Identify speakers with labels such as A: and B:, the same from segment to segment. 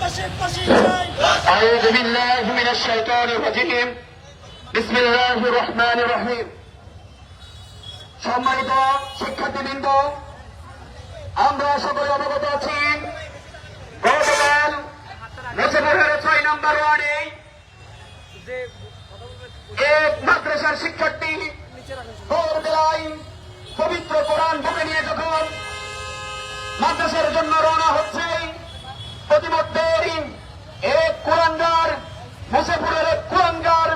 A: পাশে পাশে চাই
B: أعوذ بالله من الشيطان الرجيم بسم الله الرحمن الرحيم সম্মানিত শিক্ষার্থীবৃন্দ আমরা সকলে অবগত আছি গতকাল মুজিবুরের ছয় নম্বর ওয়ার্ডে এক মাদ্রাসার শিক্ষার্থী ভোরবেলায় পবিত্র কোরআন বুকে নিয়ে যখন মাদ্রাসার জন্য রওনা হচ্ছে প্রতিমধ্যে এক কোরআনগার মুসেপুরের এক কোরআনগার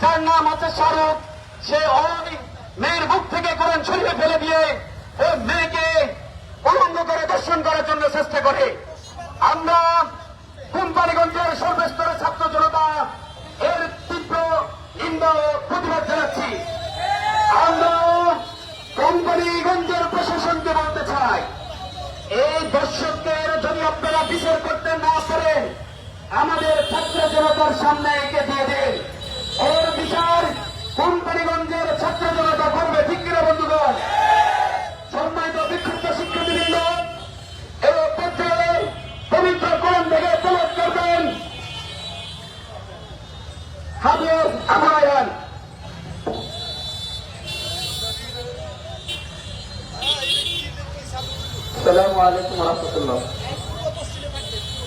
B: যার নাম হচ্ছে শাহরুখ। সে ওই মেয়ের বুক থেকে কোরআন ছড়িয়ে ফেলে দিয়ে ওই মেয়েকে উলঙ্গ করে দর্শন করার জন্য চেষ্টা করে। আমরা কোম্পানিগঞ্জের সর্বস্তরের ছাত্র জনতা এর তীব্র নিন্দা ও প্রতিবাদ জানাচ্ছি। আমরা কোম্পানিগঞ্জের প্রশাসনকে বলতে চাই, এই দর্শকদের যদি আপনারা বিচার করতে না আমাদের ছাত্র জনতার সামনে একে দিয়ে দেন ওর বিচার কোম্পানিগঞ্জের ছাত্র জনতা করবে ঠিক কিনা বন্ধুগণ সম্মানিত বিক্ষুব্ধ শিক্ষার্থীবৃন্দ এই পর্যায়ে পবিত্র কোরআন থেকে তলব করবেন হাবিব আমায়ান السلام عليكم ورحمة الله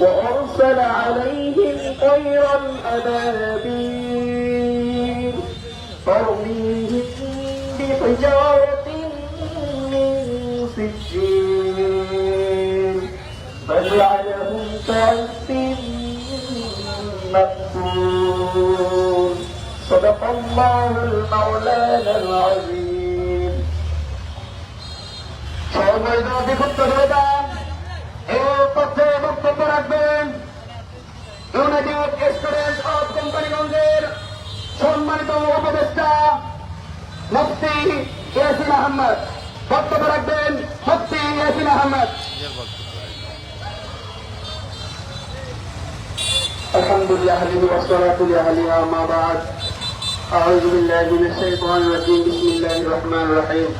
B: وأرسل عليهم طيرا أبابيل ترميهم بحجارة من سجيل فجعلهم كعسف مأكول صدق الله المولانا العظيم সম্মানিত বিভক্ত জনতা এই ইউনাইটেড স্টুডেন্টস অফ কোম্পানিগঞ্জের সম্মানিত উপদেষ্টা মুফতি ইয়াসিন আহমদ বক্তব্য রাখবেন মুফতি ইয়াসিন আহমদ الحمد لله والصلاة لأهلها ما بعد أعوذ بالله من الشيطان الرجيم بسم الله الرحمن الرحيم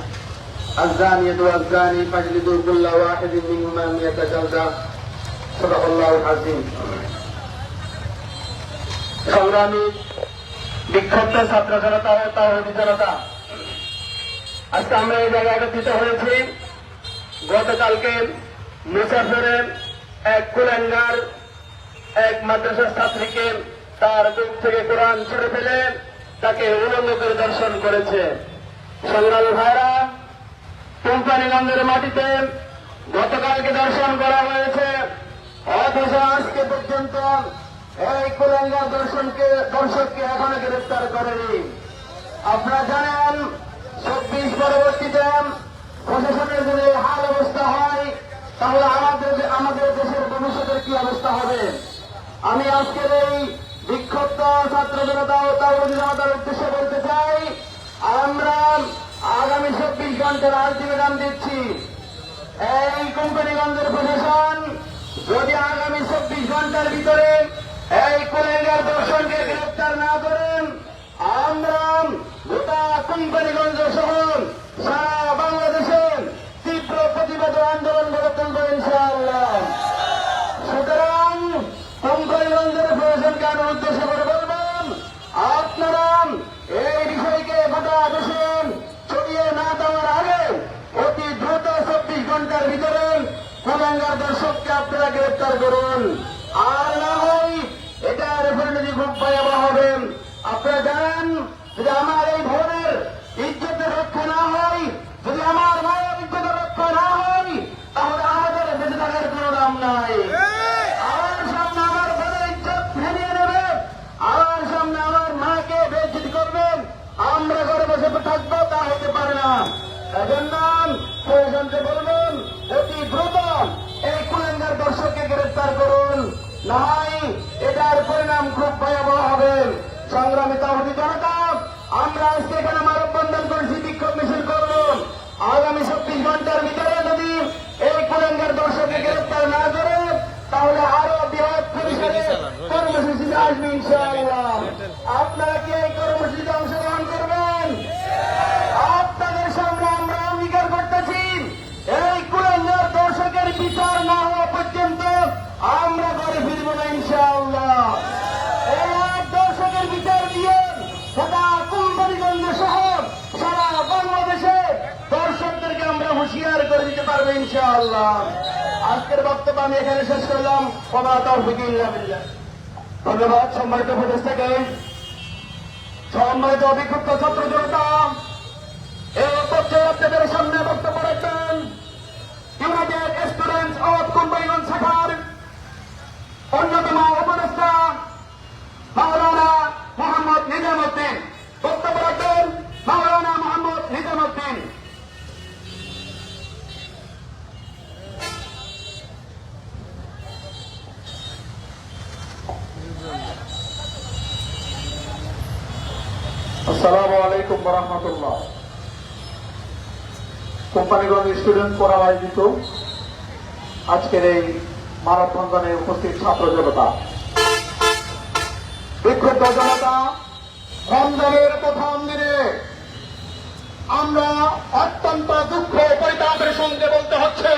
B: الزانية والزاني فاجلدوا كل واحد منهما مئة جلدة صدق الله العظيم সংগ্রামী বিক্ষুব্ধ ছাত্র জনতা ও তাহিদি জনতা আজকে আমরা এই জায়গায় একত্রিত হয়েছি। গতকালকে মুসাফিরের এক কুলেঙ্গার, এক মাদ্রাসার ছাত্রীকে তার বুক থেকে কোরআন ছেড়ে ফেলে তাকে উলঙ্গ করে দর্শন করেছে। সংগ্রামী ভাইরা কোম্পানিগঞ্জের মাটিতে গতকালকে দর্শন করা হয়েছে। অথচ আজকে পর্যন্ত এই কুলেঙ্গার দর্শনকে দর্শককে এখনও গ্রেফতার করেনি। আপনারা জানেন, চব্বিশ পরবর্তীতে প্রশাসনের যদি হাল অবস্থা হয়, তাহলে আমাদের আমাদের দেশের ভবিষ্যতের কি অবস্থা হবে? আমি আজকের এই বিক্ষুব্ধ ছাত্র জনতা ও তাওয়াজ জনতার উদ্দেশ্যে বলতে চাই, আমরা আগামী চব্বিশ ঘণ্টার আলটিমেটাম দিচ্ছি। এই কোম্পানিগঞ্জের প্রশাসন যদি আগামী চব্বিশ ঘণ্টার ভিতরে এই কোলেঙ্গার দর্শনকে গ্রেপ্তার না করেন, আমরা গোটা কোম্পানিগঞ্জ সহ সারা বাংলাদেশে তীব্র প্রতিবাদ আন্দোলন গড়ে তুলব ইনশাআল্লাহ। সুতরাং কোম্পানিগঞ্জের প্রশাসনকে আমি উদ্দেশ্য করে বলবেন আপনারা এই বিষয়কে গোটা দেশে ছড়িয়ে না দেওয়ার আগে অতি দ্রুত চব্বিশ ঘণ্টার ভিতরে কুলাঙ্গার দর্শককে আপনারা গ্রেপ্তার করুন। আর না হয় এটার পরিণতি খুব ভয়াবহ হবে আপনারা জানেন যে আমার এই ভবনের ইজ্জতের এজন্য প্রশাসনকে বলবেন অতি দ্রুত এই কুলেঙ্গার দর্শককে গ্রেফতার করুন নাই, এটার পরিণাম খুব ভয়াবহ হবে। সংগ্রামী তাহলে জনতা, আমরা আজকে এখানে মানববন্ধন করেছি বিক্ষোভ মিছিল করব। আগামী চব্বিশ ঘণ্টার ভিতরে যদি এই কুলঙ্গের দর্শককে গ্রেফতার না করে, তাহলে আরও বৃহৎ পরিসরে কর্মসূচিতে আসবে ইনশাআল্লাহ। আপনারা কি আজকের বক্তব্য আমি এখানে শেষ করলাম। ধন্যবাদ সম্মানিত প্রদেশ থেকে সম্মানিত অভিজ্ঞতা ছাত্র জনতা এই পর্যায়ে আপনাদের সামনে বক্তব্য রাখবেন। ইউনাইটেড স্টুডেন্টস অফ কোম্পানি অন্যতম উপদেষ্টা মাওলানা মোহাম্মদ নিজামুদ্দিন বক্তব্য রাখবেন মাওলানা মোহাম্মদ নিজামুদ্দিন
C: আসসালামু আলাইকুম রহমতুল্লাহ কোম্পানিগঞ্জ স্টুডেন্ট ফোরাম আয়োজিত আজকের এই মানববন্ধনে উপস্থিত ছাত্র জনতা।
B: বিক্ষুব্ধ জনতা, রমজানের প্রথম দিনে আমরা অত্যন্ত দুঃখ পরিতাপের সঙ্গে বলতে হচ্ছে,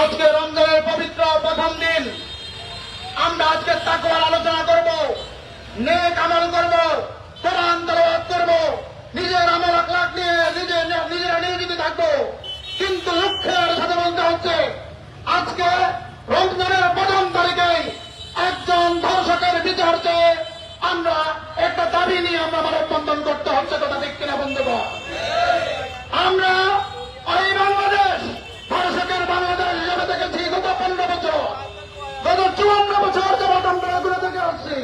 B: আজকে রমজানের পবিত্র প্রথম দিন। আমরা আজকে তাকওয়ার আলোচনা করব, নেক আমল করব, কোরআন তেলাওয়াত করব। নিজের আমল আকলাক নিয়ে নিজে নিজেরা নিয়োজিত থাকব। কিন্তু লক্ষ্যের সাথে বলতে হচ্ছে, আজকে রমজানের প্রথম তারিখে একজন ধর্ষকের বিচার চেয়ে আমরা একটা দাবি নিয়ে আমরা মানববন্ধন করতে হচ্ছে, কথা ঠিক কিনা বন্ধুগণ? আমরা এই বাংলাদেশ ধর্ষকের বাংলাদেশ হিসেবে দেখেছি, গত পনেরো বছর, গত চুয়ান্ন বছর যাবৎ আমরা এগুলো থেকে আসছি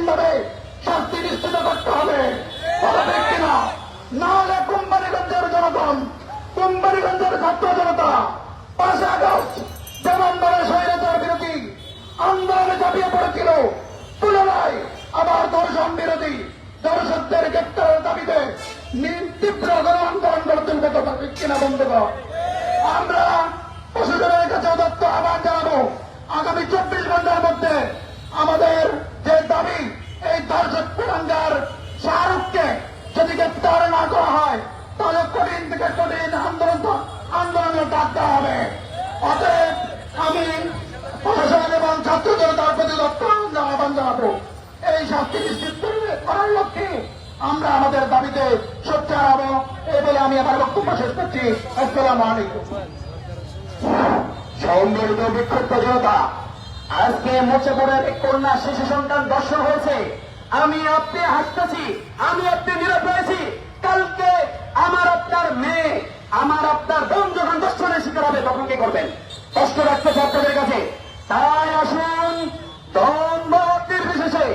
B: কঠিন ভাবে শাস্তি নিশ্চিত করতে হবে। কিনা? না হলে জনগণ কোম্পানিগঞ্জের ছাত্র জনতা পাঁচ আগস্ট যেমন ভাবে স্বৈরাচার বিরোধী আন্দোলনে ঝাঁপিয়ে পড়েছিল। তুলনায় আবার দর্শন বিরোধী দর্শকদের গ্রেপ্তারের দাবিতে তীব্র গণ আন্দোলন গড়ে তুলবে ঠিক কিনা, বন্ধুগণ? আমরা প্রশাসনের কাছে দত্ত আহ্বান জানাব। আগামী চব্বিশ ঘণ্টার মধ্যে আমাদের শাস্তি নিশ্চিত করার লক্ষ্যে আমরা আমাদের দাবিতে সোচ্চার হব এই বলে আমি আমার বক্তব্য শেষ করছি। আসসালামু সম্মিলিত বিক্ষুব্ধ জনতা, আজকে মুছেপুরের এক কন্যা শিশু সন্তান দর্শন হয়েছে। আমি আপনি হাসতেছি, আমি আপনি নীরব রয়েছি। কালকে আমার আপনার মেয়ে, আমার আপনার বোন যখন দর্শনের শিকার হবে, তখন কি করবেন? কষ্ট রাখতেছে আপনাদের কাছে। তাই আসুন দম্ভ নির্বিশেষে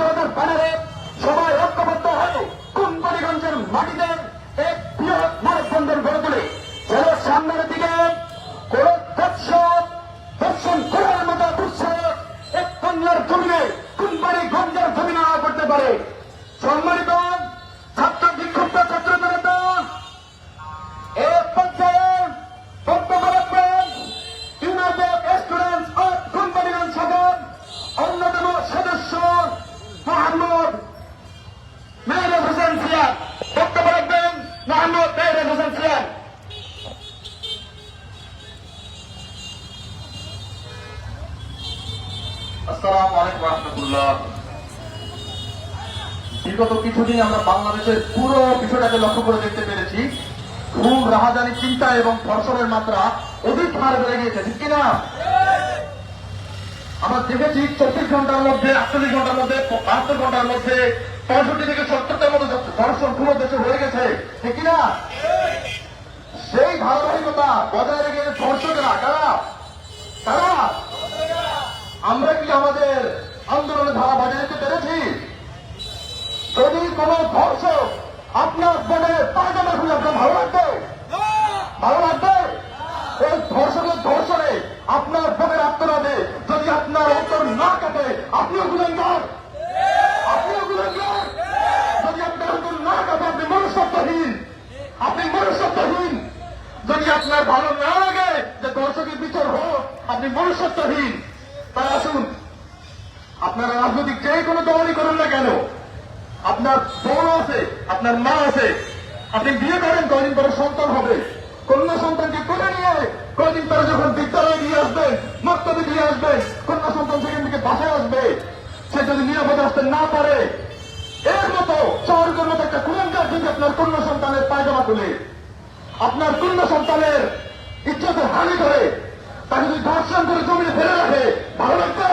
B: জনতার ব্যানারে সবাই ঐক্যবদ্ধ হয়ে কুম্পানিগঞ্জের মাটিতে এক বৃহৎ মানববন্ধন গড়ে তুলে। যেন সামনের দিকে কোন দর্শন করার মতো এক কুম্পানিগঞ্জের করতে পারে। সম্মানিত
C: রহমতুল্লাহ বিগত কিছুদিন আমরা বাংলাদেশের পুরো বিষয়টাকে লক্ষ্য করে দেখতে পেরেছি। ঘুম রাহাজানি চিন্তা এবং ধর্ষণের মাত্রা অধিক হারে বেড়ে গিয়েছে, ঠিক কিনা? আমরা দেখেছি চব্বিশ ঘণ্টার মধ্যে, আটচল্লিশ ঘণ্টার মধ্যে, বাহাত্তর ঘণ্টার মধ্যে, পঁয়ষট্টি থেকে সত্তরটার মধ্যে ধর্ষণ পুরো দেশে হয়ে গেছে, ঠিক কিনা? সেই ধারাবাহিকতা বজায় রেখে ধর্ষকেরা, কারা? কারা? আমরা কি আমাদের আন্দোলনের ধারা বজায় রাখতে পেরেছি। যদি কোন ধর্ষক আপনার বোনের পায়জামা খুলে আপনার ভালো লাগবে? ভালো লাগবে? এই ধর্ষকের ধর্ষণে আপনার বোনের আত্মরাধে যদি আপনার অন্তর না কাটে, আপনিও গুলেঙ্গার আপনিও গুলেঙ্গার যদি আপনার অন্তর না কাটে, আপনি মনুষ্যত্বহীন। আপনি মনুষ্যত্বহীন। যদি আপনার ভালো না লাগে যে দর্শকের বিচার হোক, আপনি মনুষ্যত্বহীন। তাই আসুন আপনারা রাজনৈতিক যে কোনো দলই করুন না কেন? আপনার বউ আছে, আপনার মা আছে। আপনি বিয়ে করেন কদিন পরে সন্তান হবে। কন্যা সন্তানকে কোলে নিয়ে কদিন পরে যখন বিদ্যালয়ে দিয়ে আসবেন মক্তবে দিয়ে আসবেন কন্যা সন্তান সেখান থেকে বাসায় আসবে। সে যদি নিরাপদে আসতে না পারে, এর মতো চৌরকের মতো একটা কুলঙ্কার যদি আপনার কন্যা সন্তানের পায়জামা খুলে, আপনার কন্যা সন্তানের ইচ্ছাতে হানি করে তাকে যদি ধর্ষণ করে জমিনে ফেলে রাখে, ভালো লাগবে?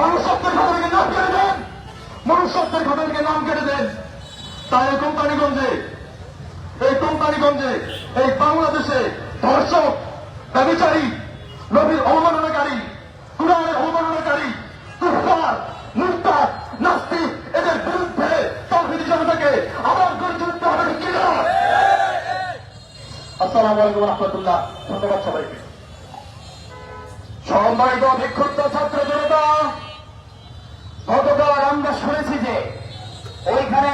C: মনুষ্যত্বের থেকে নাম কেটে দেন। মনুষ্যত্বের থেকে নাম কেটে দেন। তাই কোম্পানিগঞ্জে, এই কোম্পানিগঞ্জে, এই বাংলাদেশে ধর্ষক, ব্যবচারী, নবীর অবমাননাকারী, কুরআনের অবমাননাকারী কুফার মুরতাদ নাস্তিক, এদের বিরুদ্ধে তৌহিদি জনতাকে আবার গড়ে তুলতে হবে। কিনা আসসালামু আলাইকুম রহমতুল্লাহ। ধন্যবাদ সবাইকে। সম্মানিত বিক্ষুব্ধ ছাত্র জনতা গতকাল আমরা শুনেছি যে ওইখানে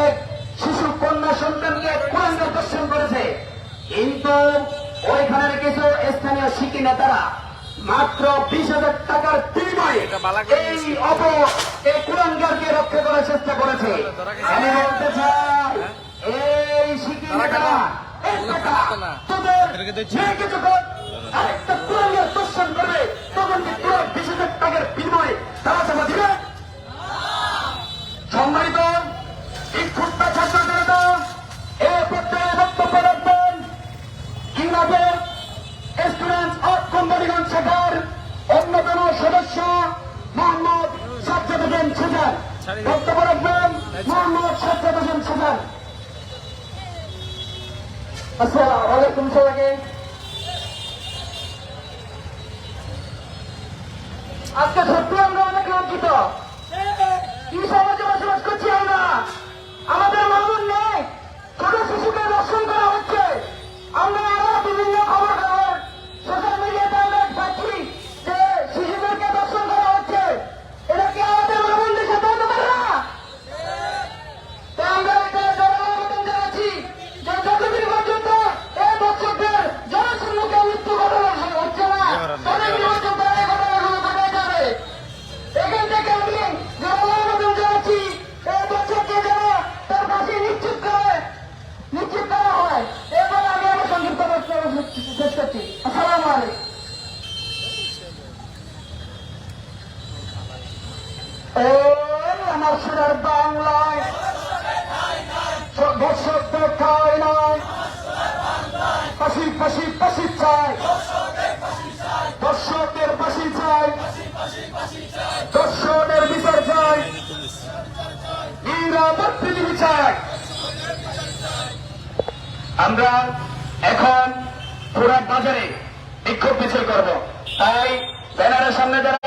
C: এক শিশু কন্যা সন্তানকে কোরআন দর্শন করেছে। কিন্তু ওইখানের কিছু স্থানীয় শিক্ষি নেতারা মাত্র বিশ হাজার টাকার বিনিময়ে এই অপ এই কুরাঙ্গারকে রক্ষা করার চেষ্টা করেছে। আমি বলতে চাই এই শিক্ষি নেতারা তোদের মেয়েকে বিশ আমরা এখন পুরা বাজারে বিক্ষোভ মিছিল করব। তাই ব্যানারের সামনে যারা